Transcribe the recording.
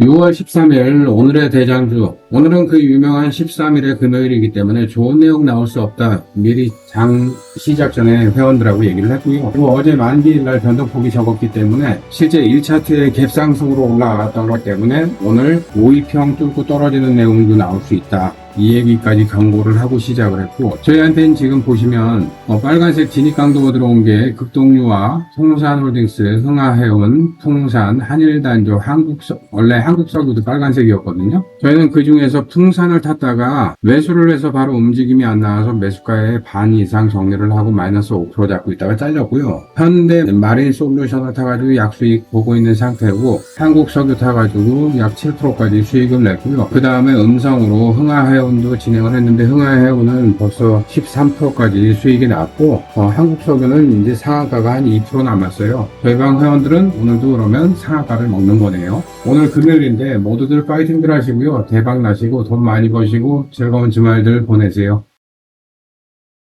6월 13일 오늘의 대장주 오늘은 그 유명한 13일의 금요일이기 때문에 좋은 내용 나올 수 없다. 미리 장 시작 전에 회원들하고 얘기를 했고요. 그리고 어제 만기일 날 변동폭이 적었기 때문에 실제 1차트의 갭상승으로 올라갔던 것 때문에 오늘 5위평 뚫고 떨어지는 내용도 나올 수 있다. 이 얘기까지 강조를 하고 시작을 했고 저희한테는 지금 보시면 어, 빨간색 진입강도가 들어온 게 극동유와 통산홀딩스, 흥하해운, 풍산, 한일단조, 한국석 원래 한국석유도 빨간색이었거든요. 저희는 그중 에서 풍산을 탔다가 매수를 해서 바로 움직임이 안 나와서 매수가의 반 이상 정리를 하고 마이너스 5% 잡고 있다가 잘렸고요. 현대 마린 솔루션을 타가지고 약수익 보고 있는 상태고 한국 석유 타가지고 약 7%까지 수익을 냈고요. 그 다음에 음성으로 흥하해운도 진행을 했는데 흥하해운은 벌써 13%까지 수익이 났고 어, 한국 석유는 이제 상한가가 한 2% 남았어요. 저희 방 회원들은 오늘도 그러면 상한가를 먹는 거네요. 오늘 금요일인데 모두들 파이팅들 하시고요. 대박 나 시고 돈 많이 버시고 즐거운 주말들 보내세요.